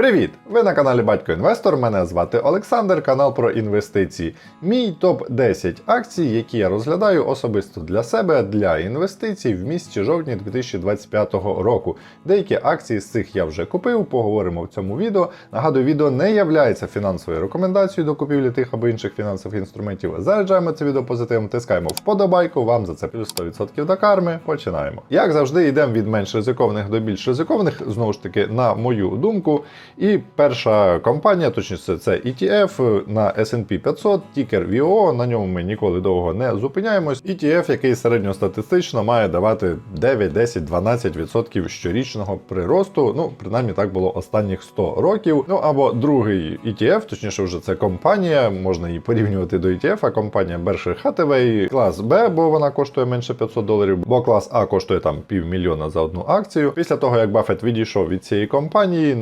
Привіт! Ви на каналі Батько Інвестор. Мене звати Олександр, канал про інвестиції. Мій топ 10 акцій, які я розглядаю особисто для себе для інвестицій в місті жовтні 2025 року. Деякі акції з цих я вже купив, поговоримо в цьому відео. Нагадую, відео не являється фінансовою рекомендацією до купівлі тих або інших фінансових інструментів. Заряджаємо це відео позитивом, тискаємо вподобайку. Вам за це плюс 100% до карми. Починаємо. Як завжди, йдемо від менш ризикованих до більш ризикованих. Знову ж таки, на мою думку. І перша компанія, точніше, це ETF на S&P 500, тікер VO, на ньому ми ніколи довго не зупиняємось. ETF, який середньостатистично має давати 9, 10, 12% щорічного приросту. Ну, принаймні так було останніх 100 років. Ну або другий ETF, точніше, вже це компанія, можна її порівнювати до ETF, а компанія Berkshire Hathaway, клас Б, бо вона коштує менше 500 доларів, бо клас А коштує там півмільйона за одну акцію. Після того, як Баффет відійшов від цієї компанії,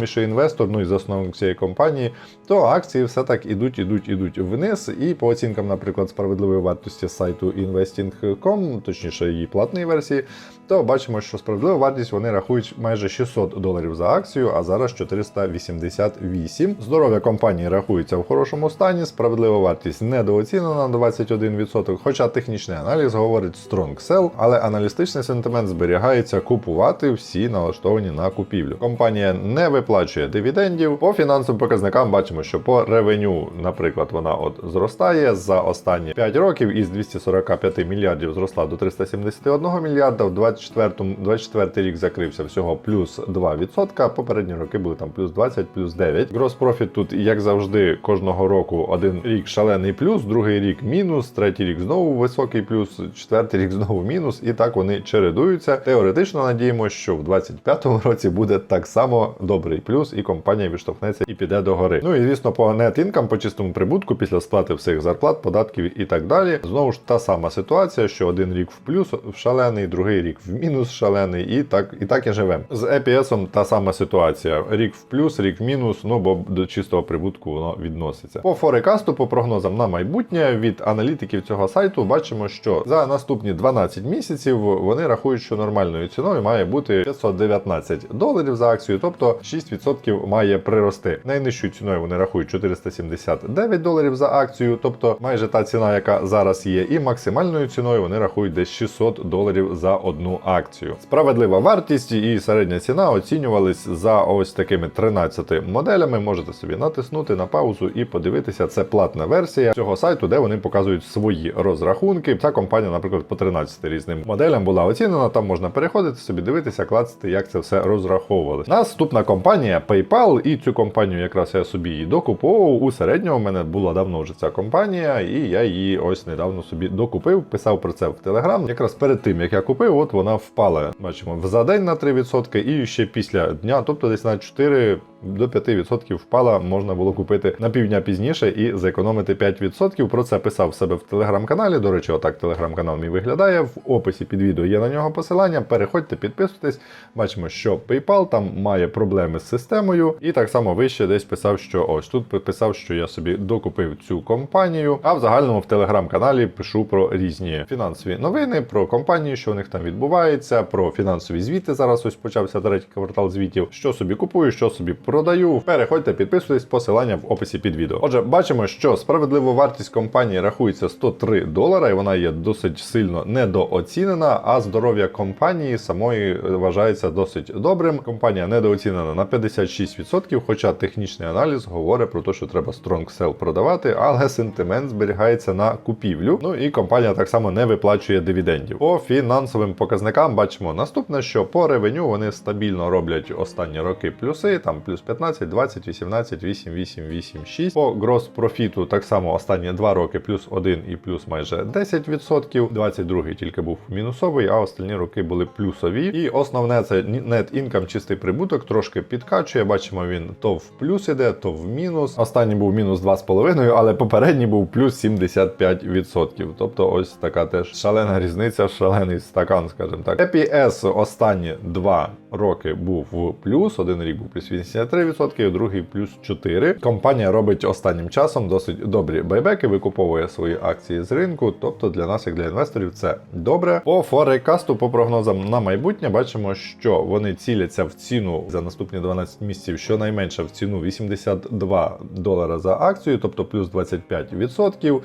найвідоміший інвестор, ну і засновник цієї компанії, то акції все так ідуть, ідуть, ідуть вниз. І по оцінкам, наприклад, справедливої вартості сайту investing.com, точніше її платної версії, то бачимо, що справедливу вартість вони рахують майже 600 доларів за акцію, а зараз 488. Здоров'я компанії рахується в хорошому стані, справедлива вартість недооцінена на 21%, хоча технічний аналіз говорить strong sell, але аналістичний сентимент зберігається купувати всі налаштовані на купівлю. Компанія не виплачує дивідендів. По фінансовим показникам бачимо, що по ревеню, наприклад, вона от зростає за останні 5 років із 245 мільярдів зросла до 371 мільярда. В 24 24 рік закрився всього плюс 2%. Попередні роки були там плюс 20, плюс 9. Грос профіт тут, як завжди, кожного року один рік шалений плюс, другий рік мінус, третій рік знову високий плюс, четвертий рік знову мінус, і так вони чередуються. Теоретично надіємося, що в 25-му році буде так само добрий плюс, і компанія відштовхнеться і піде до гори. Ну і звісно, по нетінкам, по чистому прибутку, після сплати всіх зарплат, податків і так далі. Знову ж та сама ситуація, що один рік в плюс в шалений, другий рік в мінус шалений, і так і так і живемо. З EPS та сама ситуація: рік в плюс, рік в мінус. Ну бо до чистого прибутку воно відноситься. По форекасту, по прогнозам на майбутнє від аналітиків цього сайту бачимо, що за наступні 12 місяців вони рахують, що нормальною ціною має бути 519 доларів за акцію, тобто 6% має прирости. Найнижчою ціною вони рахують 479 доларів за акцію, тобто майже та ціна, яка зараз є, і максимальною ціною вони рахують десь 600 доларів за одну акцію. Справедлива вартість і середня ціна оцінювались за ось такими 13 моделями. Можете собі натиснути на паузу і подивитися. Це платна версія цього сайту, де вони показують свої розрахунки. Ця компанія, наприклад, по 13 різним моделям була оцінена. Там можна переходити собі, дивитися, клацати, як це все розраховувалось. Наступна компанія PayPal, і цю компанію якраз я собі її докуповував. У середньому в мене була давно вже ця компанія, і я її ось недавно собі докупив. Писав про це в Telegram. Якраз перед тим як я купив, от вона впала. Бачимо за день на 3% і ще після дня, тобто десь на 4 до 5% впала, можна було купити на півдня пізніше і зекономити 5%. Про це писав себе в телеграм-каналі. До речі, отак телеграм-канал мій виглядає. В описі під відео є на нього посилання. Переходьте, підписуйтесь. Бачимо, що PayPal там має проблеми з системою. І так само вище десь писав, що ось тут писав, що я собі докупив цю компанію. А в загальному в телеграм-каналі пишу про різні фінансові новини, про компанії, що у них там відбувається, про фінансові звіти. Зараз ось почався третій квартал звітів. Що собі купую, що собі продаю. Переходьте, підписуйтесь, посилання в описі під відео. Отже, бачимо, що справедлива вартість компанії рахується 103 долара, і вона є досить сильно недооцінена. А здоров'я компанії самої вважається досить добрим. Компанія недооцінена на 56%, хоча технічний аналіз говорить про те, що треба strong sell продавати, але сентимент зберігається на купівлю. Ну і компанія так само не виплачує дивідендів. По фінансовим показникам бачимо наступне, що по ревеню вони стабільно роблять останні роки плюси, там плюс 15, 20, 18, 8, 8, 8, 6. По грос профіту так само останні 2 роки плюс 1 і плюс майже 10%. 22 тільки був мінусовий, а останні роки були плюсові. І основне це net income, чистий прибуток, трошки підкачує. Бачимо, він то в плюс іде, то в мінус. Останній був мінус 2,5, але попередній був плюс 75%. Тобто ось така теж шалена різниця, шалений стакан, скажімо так. EPS останні 2 роки був в плюс, один рік був плюс 80 3%, другий плюс 4%. Компанія робить останнім часом досить добрі байбеки, викуповує свої акції з ринку. Тобто для нас, як для інвесторів, це добре. По форекасту, по прогнозам на майбутнє, бачимо, що вони ціляться в ціну за наступні 12 місяців, щонайменше в ціну 82 долара за акцію, тобто плюс 25%.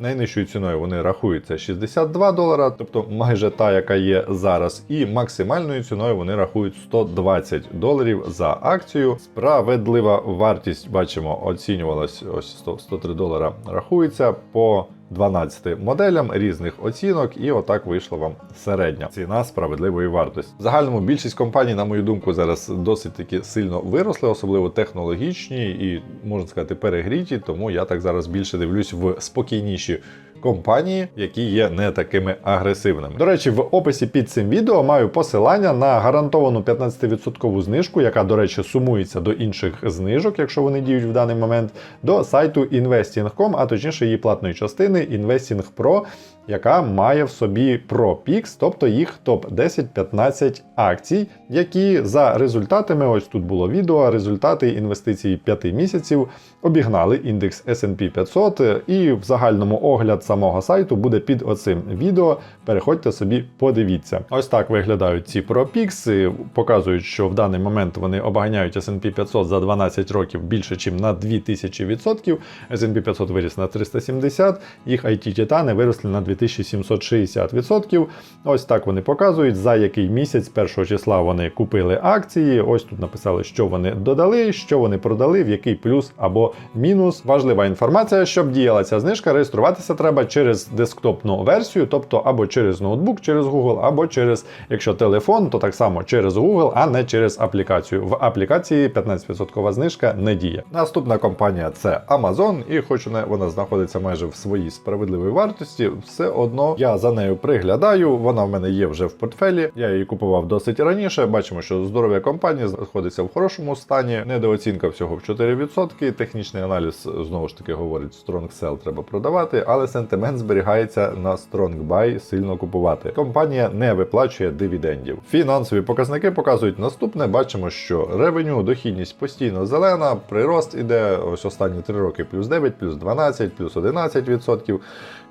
Найнижчою ціною вони рахуються 62 долара, тобто майже та, яка є зараз, і максимальною ціною вони рахують 120 доларів за акцію. Справедлива вартість, бачимо, оцінювалась ось 100, 103 долара. Рахується по 12 моделям різних оцінок, і отак вийшла вам середня ціна справедливої вартості. В загальному більшість компаній, на мою думку, зараз досить таки сильно виросли, особливо технологічні і можна сказати перегріті. Тому я так зараз більше дивлюсь в спокійніші. Компанії, які є не такими агресивними. До речі, в описі під цим відео маю посилання на гарантовану 15% знижку, яка, до речі, сумується до інших знижок, якщо вони діють в даний момент, до сайту Investing.com, а точніше її платної частини Investing Pro, яка має в собі ProPix, тобто їх топ-10-15 акцій, які за результатами, ось тут було відео, результати інвестицій 5 місяців обігнали індекс S&P 500, і в загальному огляд самого сайту буде під оцим відео. Переходьте собі, подивіться. Ось так виглядають ці ProPix, показують, що в даний момент вони обганяють S&P 500 за 12 років більше, ніж на 2000%. S&P 500 виріс на 370, їх IT-титани виросли на 2760%. Ось так вони показують, за який місяць першого числа вони купили акції. Ось тут написали, що вони додали, що вони продали, в який плюс або мінус. Важлива інформація, щоб діяла ця знижка, реєструватися треба через десктопну версію, тобто або через ноутбук, через Google, або через, якщо телефон, то так само через Google, а не через аплікацію. В аплікації 15% знижка не діє. Наступна компанія це Amazon, і хоч вона знаходиться майже в своїй справедливій вартості, все одно я за нею приглядаю. Вона в мене є вже в портфелі. Я її купував досить раніше. Бачимо, що здоров'я компанії знаходиться в хорошому стані. Недооцінка всього в 4%. Технічний аналіз знову ж таки говорить, strong sell треба продавати, але сентимент зберігається на strong buy сильно купувати. Компанія не виплачує дивідендів. Фінансові показники показують наступне. Бачимо, що ревеню, дохідність постійно зелена, прирост іде ось останні 3 роки плюс 9, плюс 12, плюс 11%.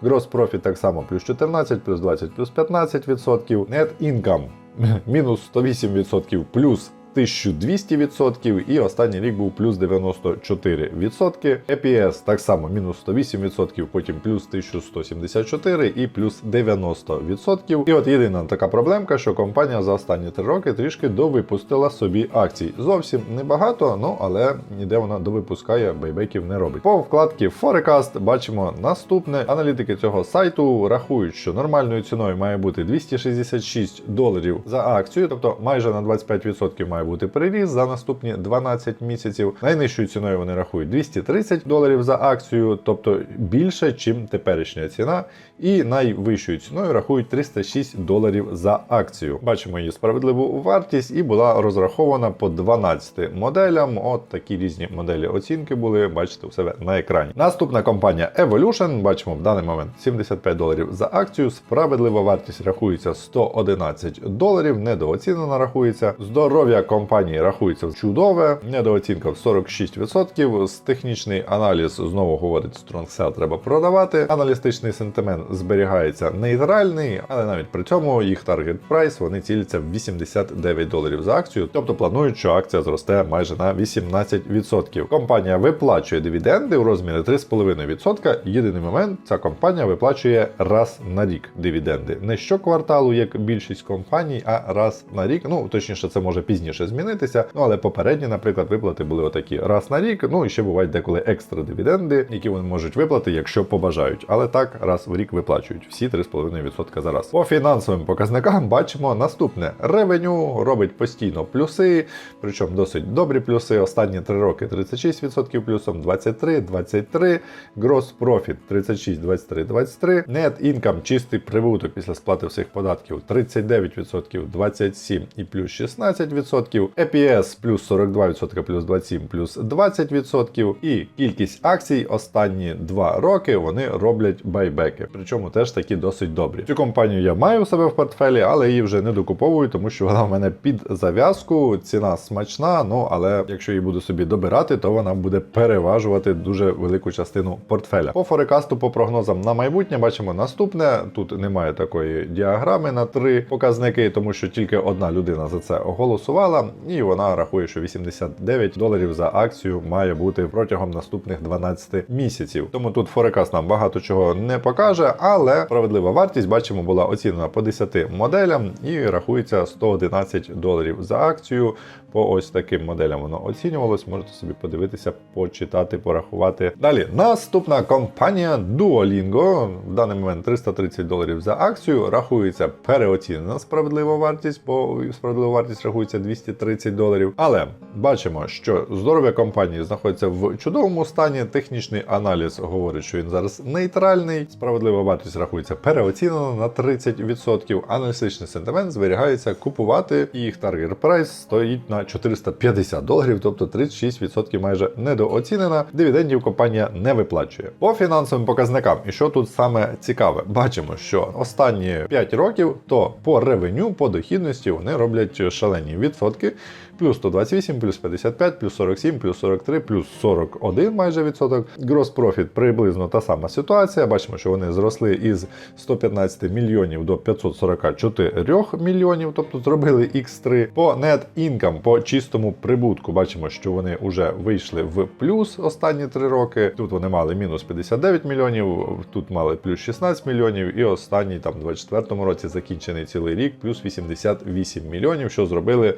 Gross profit так само плюс 14, плюс 20, плюс 15%. Net income мінус 108%, плюс 1200% і останній рік був плюс 94%. EPS так само мінус 108%, потім плюс 1174 і плюс 90%. І от єдина така проблемка, що компанія за останні 3 роки трішки довипустила собі акцій. Зовсім небагато, ну але ніде вона довипускає, байбеків не робить. По вкладці Forecast бачимо наступне. Аналітики цього сайту рахують, що нормальною ціною має бути 266 доларів за акцію, тобто майже на 25% має бути приріст за наступні 12 місяців. Найнижчою ціною вони рахують 230 доларів за акцію, тобто більше, чим теперішня ціна. І найвищою ціною рахують 306 доларів за акцію. Бачимо її справедливу вартість і була розрахована по 12 моделям. От такі різні моделі оцінки були. Бачите у себе на екрані. Наступна компанія Evolution. Бачимо в даний момент 75 доларів за акцію. Справедлива вартість рахується 111 доларів. Недооцінена рахується. Здоров'я компанії рахується чудове. Недооцінка в 46%. З технічний аналіз знову говорить, Strong треба продавати. Аналістичний сентимент зберігається нейтральний, але навіть при цьому їх таргет прайс вони ціляться в 89 доларів за акцію, тобто планують, що акція зросте майже на 18%. Компанія виплачує дивіденди у розмірі 3,5%. Єдиний момент ця компанія виплачує раз на рік дивіденди. Не щокварталу, як більшість компаній, а раз на рік. Ну точніше, це може пізніше змінитися. Ну але попередні, наприклад, виплати були отакі раз на рік. Ну і ще бувають деколи екстра дивіденди, які вони можуть виплати, якщо побажають. Але так раз в рік виплачують всі 3,5% за раз. По фінансовим показникам бачимо наступне: ревеню робить постійно плюси, причому досить добрі плюси. Останні 3 роки 36% плюсом, 23, 23, Gross Profit 36, 23, 23, Net Income чистий прибуток після сплати всіх податків 39%, 27 і плюс 16%. 20%, EPS плюс 42%, плюс 27%, плюс 20%. І кількість акцій останні два роки вони роблять байбеки. Причому теж такі досить добрі. Цю компанію я маю у себе в портфелі, але її вже не докуповую, тому що вона в мене під зав'язку. Ціна смачна. Ну але якщо її буду собі добирати, то вона буде переважувати дуже велику частину портфеля. По форекасту, по прогнозам на майбутнє, бачимо наступне. Тут немає такої діаграми на три показники, тому що тільки одна людина за це голосувала, і вона рахує, що 89 доларів за акцію має бути протягом наступних 12 місяців. Тому тут форекаст нам багато чого не покаже, але справедлива вартість бачимо була оцінена по 10 моделям і рахується 111 доларів за акцію. По ось таким моделям воно оцінювалось. Можете собі подивитися, почитати, порахувати. Далі наступна компанія Duolingo. В даний момент 330 доларів за акцію. Рахується переоцінена справедлива вартість, бо справедлива вартість рахується 230 доларів. Але бачимо, що здоров'я компанії знаходиться в чудовому стані. Технічний аналіз говорить, що він зараз нейтральний. Справедлива вартість рахується переоцінена на 30%. Аналітичний сентимент зберігається купувати. І їх таргет прайс стоїть на 450 доларів, тобто 36% майже недооцінена. Дивідендів компанія не виплачує. По фінансовим показникам, і що тут саме цікаве, бачимо, що останні 5 років то по ревеню, по дохідності вони роблять шалені відсотки. Плюс 128, плюс 55, плюс 47, плюс 43, плюс 41 майже відсоток. Gross profit приблизно та сама ситуація. Бачимо, що вони зросли із 115 мільйонів до 544 мільйонів, тобто зробили X3. По net income, по чистому прибутку, бачимо, що вони вже вийшли в плюс останні 3 роки. Тут вони мали мінус 59 мільйонів, тут мали плюс 16 мільйонів, і останній там 24 році закінчений цілий рік, плюс 88 мільйонів, що зробили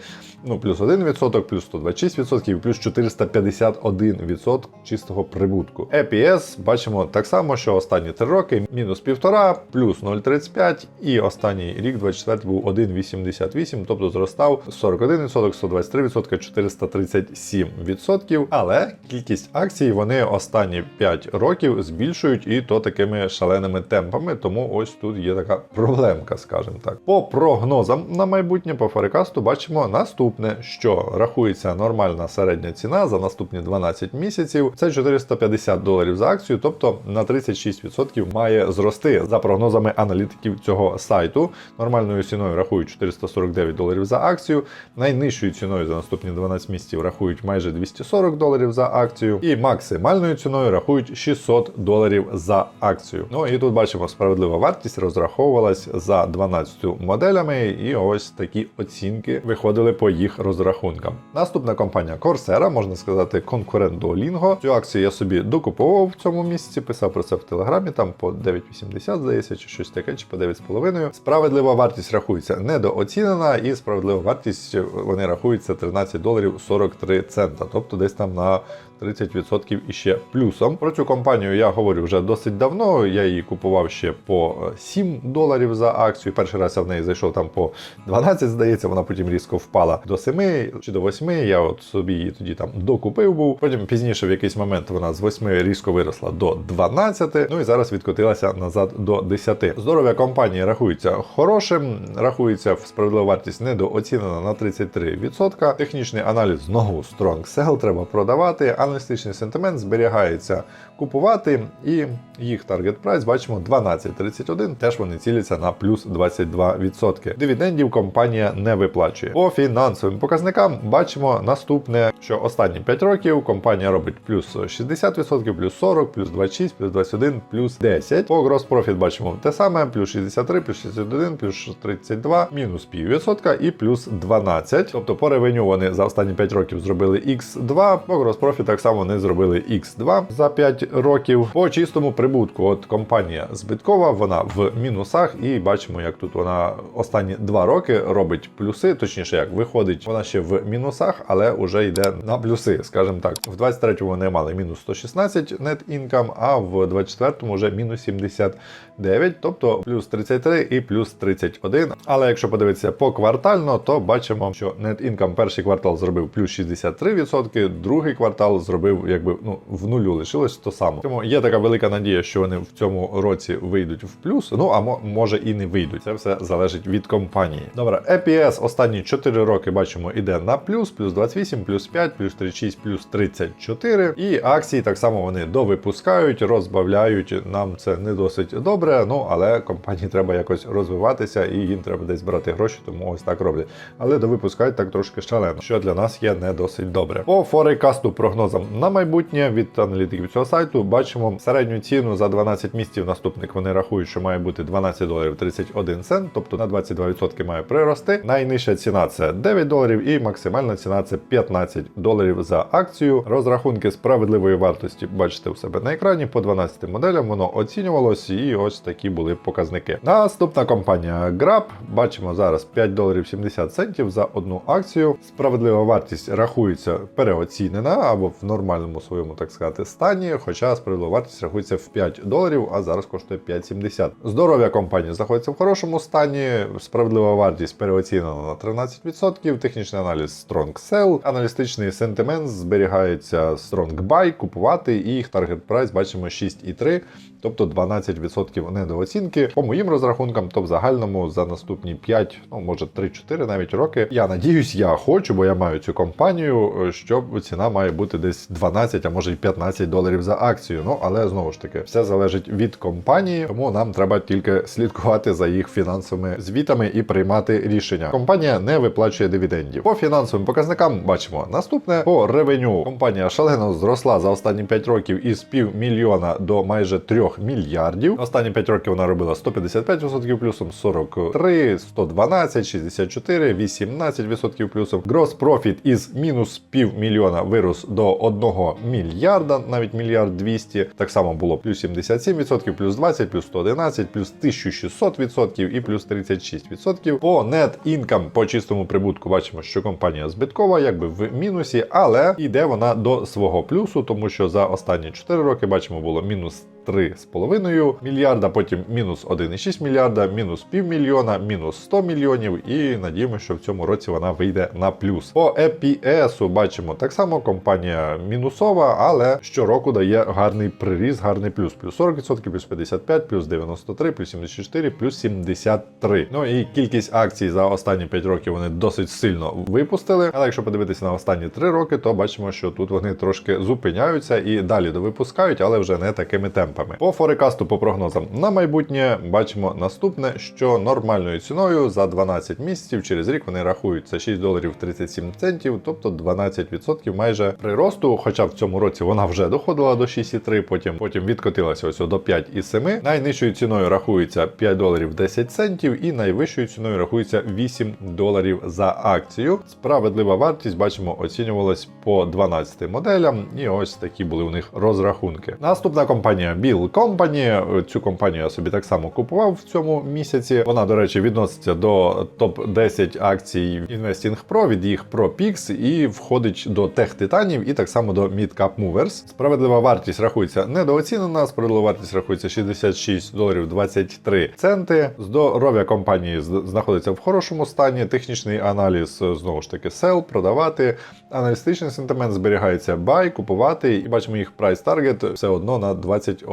ну, плюс 1%, плюс 126%, і плюс 451% чистого прибутку. EPS бачимо так само, що останні 3 роки мінус 1,5, плюс 0,35, і останній рік, 24 був 1,88, тобто зростав 41%, 123%, 437%. Але кількість акцій вони останні 5 років збільшують і то такими шаленими темпами. Тому ось тут є така проблемка, скажімо так. По прогнозам на майбутнє по форекасту бачимо наступне, що рахується нормальна середня ціна за наступні 12 місяців. Це 450 доларів за акцію, тобто на 36% має зрости за прогнозами аналітиків цього сайту. Нормальною ціною рахують 449 доларів за акцію. Найнижчою ціною за наступні 12 місяців рахують майже 240 доларів за акцію, і максимальною ціною рахують 600 доларів за акцію. Ну і тут бачимо, справедлива вартість розраховувалась за 12 моделями, і ось такі оцінки виходили по їх розрахункам. Наступна компанія Coursera, можна сказати, конкурент Duolingo. Цю акцію я собі докуповував в цьому місці, писав про це в телеграмі, там по 9,80, здається, чи щось таке, чи по 9,5. Справедлива вартість рахується недооцінена, і справедлива вартість вони рахуються 13 доларів 43 цента, тобто десь там на 30% іще плюсом. Про цю компанію я говорю вже досить давно. Я її купував ще по 7 доларів за акцію. Перший раз я в неї зайшов там по 12, здається, вона потім різко впала до 7 чи до 8. Я от собі її тоді там докупив був. Потім пізніше в якийсь момент вона з 8 різко виросла до 12. Ну і зараз відкотилася назад до 10. Здоров'я компанії рахується хорошим, рахується в справедливу вартість недооцінена на 33%. Технічний аналіз знову strong sell, треба продавати. Аналістичний сентимент зберігається купувати, і їх таргет прайс бачимо 12.31. Теж вони ціляться на плюс 22%. Дивідендів компанія не виплачує. По фінансовим показникам бачимо наступне, що останні 5 років компанія робить плюс 60%, плюс 40, плюс 26, плюс 21, плюс 10. По gross profit бачимо те саме: плюс 63, плюс 61, плюс 32, мінус піввідсотка і плюс 12. Тобто по ревеню вони за останні 5 років зробили X2, по gross profit так само вони зробили X2 за 5 років по чистому прибутку. От компанія збиткова, вона в мінусах, і бачимо, як тут вона останні два роки робить плюси, точніше, як виходить, вона ще в мінусах, але вже йде на плюси, скажімо так. В 23-му вони мали мінус 116 net income, а в 24-му вже мінус 79, тобто плюс 33 і плюс 31. Але якщо подивитися поквартально, то бачимо, що net income перший квартал зробив плюс 63%, другий квартал зробив, якби ну в нулю лишилось 140 само. Тому є така велика надія, що вони в цьому році вийдуть в плюс. Ну а може і не вийдуть. Це все залежить від компанії. Добре, EPS останні 4 роки бачимо іде на плюс, плюс 28, плюс 5, плюс 36, плюс 34. І акції так само вони довипускають, розбавляють. Нам це не досить добре. Ну але компанії треба якось розвиватися і їм треба десь брати гроші, тому ось так роблять. Але довипускають так трошки шалено, що для нас є не досить добре. По форекасту прогнозам на майбутнє від аналітиків цього сайту бачимо середню ціну за 12 місяців. Наступник вони рахують, що має бути 12 доларів 31 цент, тобто на 22% має прирости. Найнижча ціна це 9 доларів, і максимальна ціна це 15 доларів за акцію. Розрахунки справедливої вартості бачите у себе на екрані. По 12 моделям воно оцінювалось, і ось такі були показники. Наступна компанія Grab. Бачимо зараз 5 доларів 70 центів за одну акцію. Справедлива вартість рахується переоцінена або в нормальному своєму, так сказати, стані. Хоча справедлива вартість рахується в 5 доларів, а зараз коштує 5,70. Здоров'я компанії знаходиться в хорошому стані. Справедлива вартість переоцінена на 13%. Технічний аналіз Strong Sell, аналістичний сентимент зберігається Strong Buy, купувати, і їх таргет прайс бачимо 6,3, тобто 12% недооцінки. По моїм розрахункам, то в загальному за наступні 5, ну може 3-4 навіть роки. Я надіюсь, я хочу, бо я маю цю компанію, що ціна має бути десь 12, а може й 15 доларів за акцію. Ну але знову ж таки, все залежить від компанії, тому нам треба тільки слідкувати за їх фінансовими звітами і приймати рішення. Компанія не виплачує дивідендів. По фінансовим показникам бачимо наступне по ревеню. Компанія шалено зросла за останні 5 років із півмільйона до майже 3 мільярдів. Останні 5 років вона робила 155% плюсом, 43, 112, 64, 18% плюсом. Gross profit із мінус півмільйона вирос до 1 мільярда, навіть мільярд 200. Так само було плюс 77%, плюс 20, плюс 111, плюс 1600% і плюс 36%. По net income, по чистому прибутку, бачимо, що компанія збиткова, якби в мінусі, але йде вона до свого плюсу, тому що за останні 4 роки бачимо було мінус 3,5 мільярда, потім мінус 1,6 мільярда, мінус півмільйона, мінус 100 мільйонів. І надіємося, що в цьому році вона вийде на плюс. По EPS бачимо так само компанія мінусова, але щороку дає гарний приріст, гарний плюс. Плюс 40%, плюс 55, плюс 93, плюс 74, плюс 73. Ну і кількість акцій за останні 5 років вони досить сильно випустили. Але якщо подивитися на останні 3 роки, то бачимо, що тут вони трошки зупиняються і далі довипускають, але вже не такими темпами. По форекасту, по прогнозам на майбутнє бачимо наступне, що нормальною ціною за 12 місяців через рік вони рахують це 6 доларів 37 центів, тобто 12% майже приросту. Хоча в цьому році вона вже доходила до 6,3, потім потім відкотилася ось до 5,7. Найнижчою ціною рахується 5 доларів 10 центів, і найвищою ціною рахується 8 доларів за акцію. Справедлива вартість, бачимо, оцінювалась по 12 моделям, і ось такі були у них розрахунки. Наступна компанія Bill Company. Цю компанію я собі так само купував в цьому місяці. Вона, до речі, відноситься до топ 10 акцій Investing Pro від їх ProPix і входить до тех титанів і так само до Mid Cap Movers. Справедлива вартість рахується недооцінена. Справедлива вартість рахується 66 доларів 23 центи. Здоров'я компанії знаходиться в хорошому стані. Технічний аналіз знову ж таки sell, продавати. Аналістичний сентимент зберігається buy, купувати, і бачимо їх прайс таргет все одно на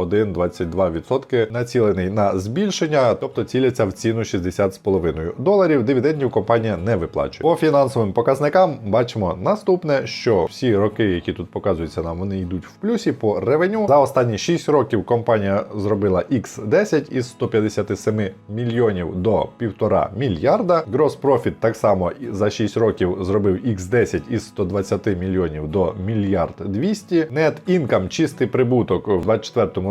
21-22% націлений на збільшення, тобто ціляться в ціну 60,5 доларів. Дивідендів компанія не виплачує. По фінансовим показникам бачимо наступне, що всі роки, які тут показуються нам, вони йдуть в плюсі по ревеню. За останні 6 років компанія зробила X10 із 157 мільйонів до 1,5 мільярда. Gross Profit так само за 6 років зробив X10 із 120 мільйонів до мільярд 200. Net Income, чистий прибуток в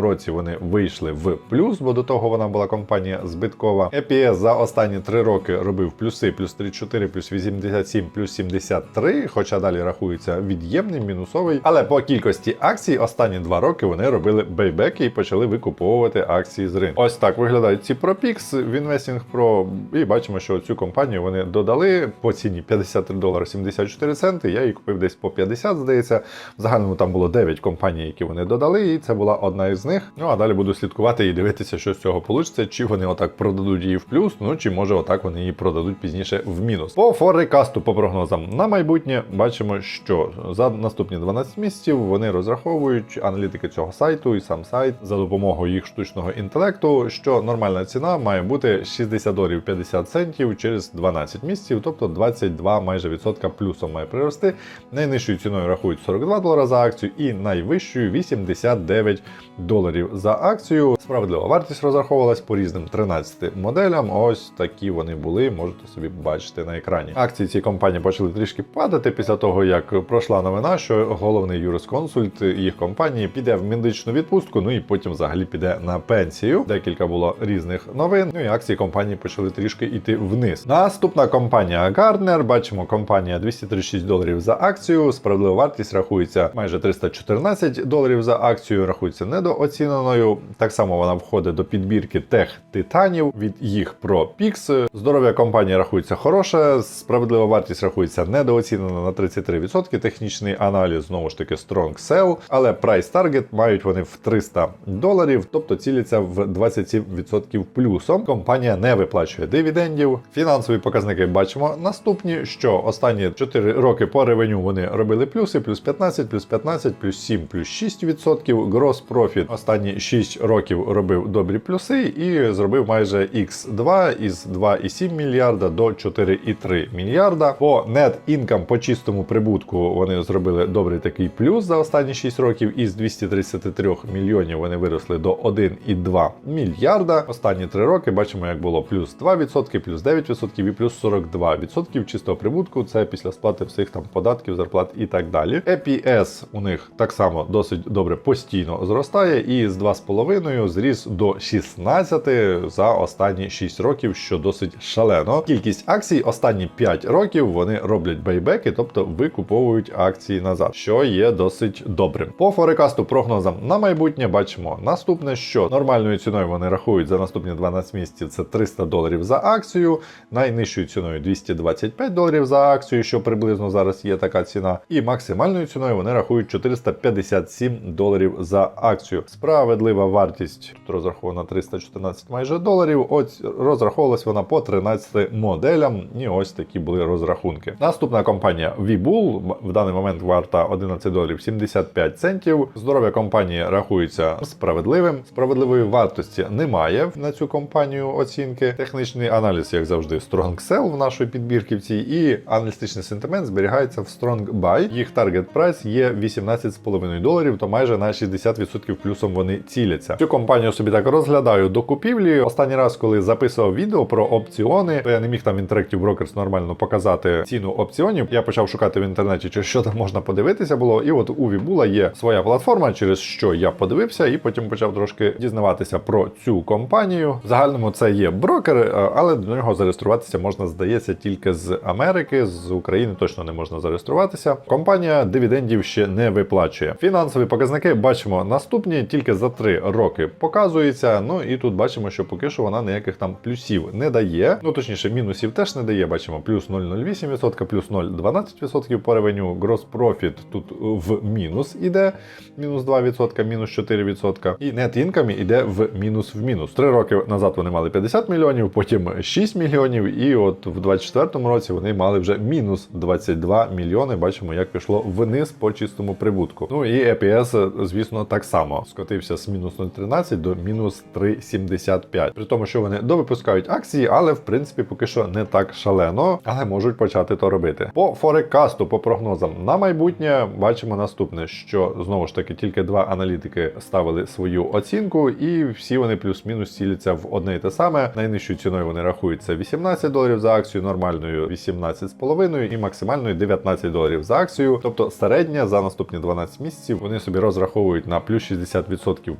2024 році вони вийшли в плюс, бо до того вона була компанія збиткова. EPS за останні 3 роки робив плюси, плюс 34, плюс 87, плюс 73, хоча далі рахується від'ємний, мінусовий. Але по кількості акцій останні 2 роки вони робили бейбеки і почали викуповувати акції з ринку. Ось так виглядають ці ProPix в Investing Pro. І бачимо, що цю компанію вони додали по ціні 53 долари 74 центи. Я її купив десь по 50, здається. В загальному там було 9 компаній, які вони додали, і це була одна із них. Ну а далі буду слідкувати і дивитися, що з цього вийде, чи вони отак продадуть її в плюс, ну чи може отак вони її продадуть пізніше в мінус. По форекасту, по прогнозам на майбутнє, бачимо, що за наступні 12 місяців вони розраховують аналітики цього сайту і сам сайт за допомогою їх штучного інтелекту, що нормальна ціна має бути 60 доларів 50 центів через 12 місяців, тобто 22 майже відсотка плюсом має прирости. Найнижчою ціною рахують 42 долара за акцію і найвищою 89 доларів за акцію. Справедлива вартість розраховувалась по різним 13 моделям. Ось такі вони були, можете собі бачити на екрані. Акції цієї компанії почали трішки падати після того, як пройшла новина, що головний юрисконсульт їх компанії піде в медичну відпустку, ну і потім взагалі піде на пенсію. Декілька було різних новин. Ну і акції компанії почали трішки йти вниз. Наступна компанія Gardner. Бачимо, компанія 236 доларів за акцію. Справедлива вартість рахується майже 314 доларів за акцію. Рахується недооціненою. Так само вона входить до підбірки тех титанів від їх про Pix. Здоров'я компанії рахується хороше. Справедлива вартість рахується недооцінена на 33%. Технічний аналіз знову ж таки Strong Sell, але прайс таргет мають вони в 300 доларів, тобто ціляться в 27% плюсом. Компанія не виплачує дивідендів. Фінансові показники бачимо наступні, що останні 4 роки по ревеню вони робили плюси, плюс 15, плюс 15, плюс 7, плюс 6%. Gross Profit останні 6 років робив добрі плюси і зробив майже X2 із 2,7 мільярда до 4,3 мільярда. По net income, по чистому прибутку вони зробили добрий такий плюс за останні 6 років. Із 233 мільйонів вони виросли до 1,2 мільярда. Останні 3 роки бачимо, як було плюс 2%, плюс 9% і плюс 42% чистого прибутку. Це після сплати всіх там податків, зарплат і так далі. EPS у них так само досить добре постійно зростає, і з 2,5 зріс до 16 за останні 6 років, що досить шалено. Кількість акцій останні 5 років вони роблять бейбеки, тобто викуповують акції назад, що є досить добрим. По форекасту прогнозам на майбутнє бачимо наступне, що нормальною ціною вони рахують за наступні 12 місяців це 300 доларів за акцію, найнижчою ціною 225 доларів за акцію, що приблизно зараз є така ціна. І максимальною ціною вони рахують 457 доларів за акцію. Справедлива вартість тут розрахована 314 майже доларів. Ось розраховувалась вона по 13 моделям. І ось такі були розрахунки. Наступна компанія VBull в даний момент варта 11 доларів 75 центів. Здоров'я компанії рахується справедливим. Справедливої вартості немає на цю компанію оцінки. Технічний аналіз, як завжди, Strong Sell в нашої підбірківці, і аналістичний сентимент зберігається в Strong Buy. Їх таргет прайс є 18,5 доларів, то майже на 60% плюсом вони ціляться. Цю компанію собі так розглядаю до купівлі. Останній раз, коли записував відео про опціони, то я не міг там Interactive Brokers нормально показати ціну опціонів. Я почав шукати в інтернеті, чи що там можна подивитися було. І от у Вібула є своя платформа, через що я подивився, і потім почав трошки дізнаватися про цю компанію. В загальному це є брокер, е, але до нього зареєструватися можна, здається, тільки з Америки, з України точно не можна зареєструватися. Компанія дивідендів ще не виплачує. Фінансові показники бачимо наступні, тільки за 3 роки показується. Ну і тут бачимо, що поки що вона ніяких там плюсів не дає. Ну точніше, мінусів теж не дає. Бачимо плюс 0,08%, плюс 0,12% по ревеню. Gross Profit тут в мінус іде, мінус 2%, мінус 4%. І net income іде в мінус в мінус. Три роки назад вони мали 50 мільйонів, потім 6 мільйонів, і от в 24-му році вони мали вже мінус 22 мільйони. Бачимо, як пішло вниз по чистому прибутку. Ну і EPS, звісно, так само скотився з мінус 0,13 до мінус 3,75. При тому, що вони довипускають акції, але в принципі поки що не так шалено, але можуть почати то робити. По форекасту, по прогнозам на майбутнє, бачимо наступне, що знову ж таки тільки два аналітики ставили свою оцінку, і всі вони плюс-мінус ціляться в одне і те саме. Найнижчою ціною вони рахуються 18 доларів за акцію, нормальною 18,5 і максимальною 19 доларів за акцію. Тобто середня за наступні 12 місяців вони собі розраховують на плюс 60%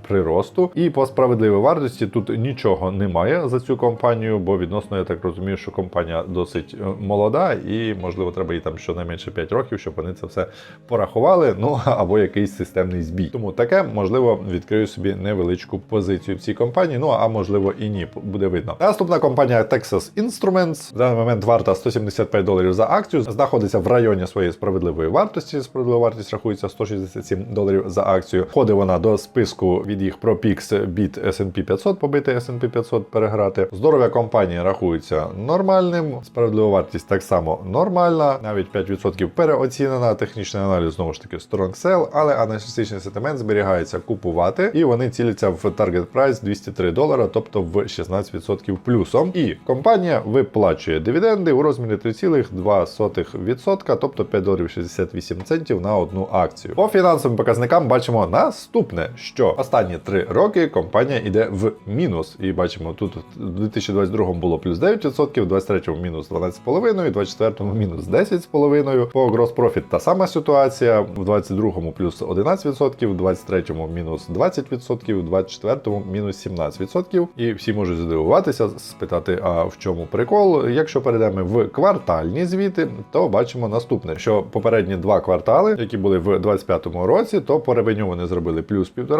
приросту. І по справедливій вартості тут нічого немає за цю компанію, бо відносно я так розумію, що компанія досить е, молода, і можливо треба їй там щонайменше 5 років, щоб вони це все порахували. Ну або якийсь системний збій. Тому таке можливо відкрию собі невеличку позицію в цій компанії. Ну а можливо і ні, буде видно. Наступна компанія Texas Instruments. В даний момент варта 175 доларів за акцію. Знаходиться в районі своєї справедливої вартості. Справедлива вартість рахується 167 доларів за акцію. Входить вона до списку від їх ProPix біт S&P 500, побити S&P 500 переграти. Здоров'я компанії рахується нормальним, справедлива вартість так само нормальна, навіть 5% переоцінена. Технічний аналіз знову ж таки strong sell, але аналітичний сентимент зберігається купувати, і вони ціляться в target price 203 долара, тобто в 16% плюсом. І компанія виплачує дивіденди у розмірі 3,2%, тобто 5 доларів 68 центів на одну акцію. По фінансовим показникам бачимо наступне, що останні 3 роки компанія йде в мінус. І бачимо, тут у 2022 було плюс 9%, в 2023 мінус 12,5%, в 2024 мінус 10,5%. По gross profit та сама ситуація, в 2022 плюс 11%, в 2023 мінус 20%, в 2024 мінус 17%. І всі можуть здивуватися, спитати, а в чому прикол? Якщо перейдемо в квартальні звіти, то бачимо наступне: що попередні два квартали, які були в 2025 році, то по ревеню вони зробили плюс 1,5%,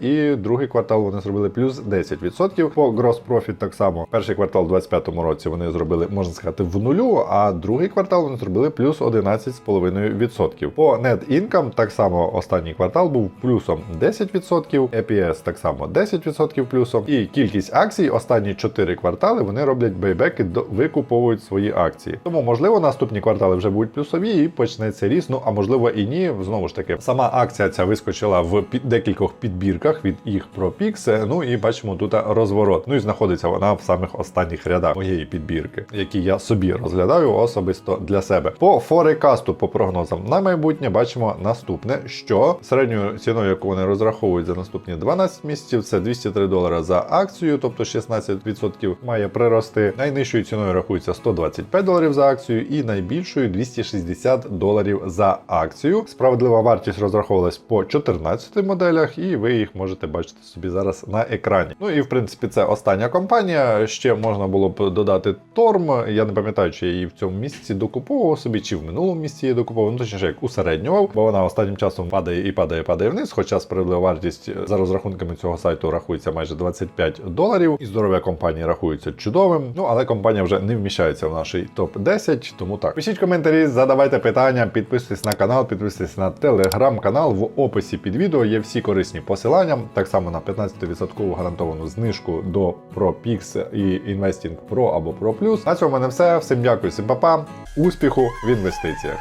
і другий квартал вони зробили плюс 10%. По gross profit так само. Перший квартал у 2025 році вони зробили, можна сказати, в нулю, а другий квартал вони зробили плюс 11,5%. По net income так само останній квартал був плюсом 10%, EPS так само 10% плюсом, і кількість акцій останні 4 квартали вони роблять бейбеки, викуповують свої акції. Тому можливо наступні квартали вже будуть плюсові і почнеться ріст. Ну а можливо і ні. Знову ж таки, сама акція ця вискочила в під декількох підбірках від їх ProPix. Ну і бачимо тут розворот. Ну і знаходиться вона в самих останніх рядах моєї підбірки, які я собі розглядаю особисто для себе. По форекасту, по прогнозам на майбутнє, бачимо наступне, що середньою ціною, яку вони розраховують за наступні 12 місяців, це 203 долара за акцію, тобто 16% має прирости. Найнижчою ціною рахується 125 доларів за акцію, і найбільшою 260 доларів за акцію. Справедлива вартість розраховувалась по 14 моделях, і ви їх можете бачити собі зараз на екрані. Ну і в принципі це остання компанія. Ще можна було б додати Торм. Я не пам'ятаю, чи я її в цьому місяці докуповував собі, чи в минулому місяці її докуповував, ну точніше як усереднював, бо вона останнім часом падає і падає, падає вниз. Хоча справедлива вартість за розрахунками цього сайту рахується майже 25 доларів, і здоров'я компанії рахується чудовим. Ну але компанія вже не вміщається в наш топ 10 тому так. Пишіть коментарі, задавайте питання, підписуйтесь на канал, підписуйтесь на телеграм-канал. В описі під відео є всі корисні посилання. Так само на 15% гарантовану знижку до ProPix і Investing Pro або Pro Plus. На цьому в мене все. Всім дякую, всім па-па. Успіху в інвестиціях.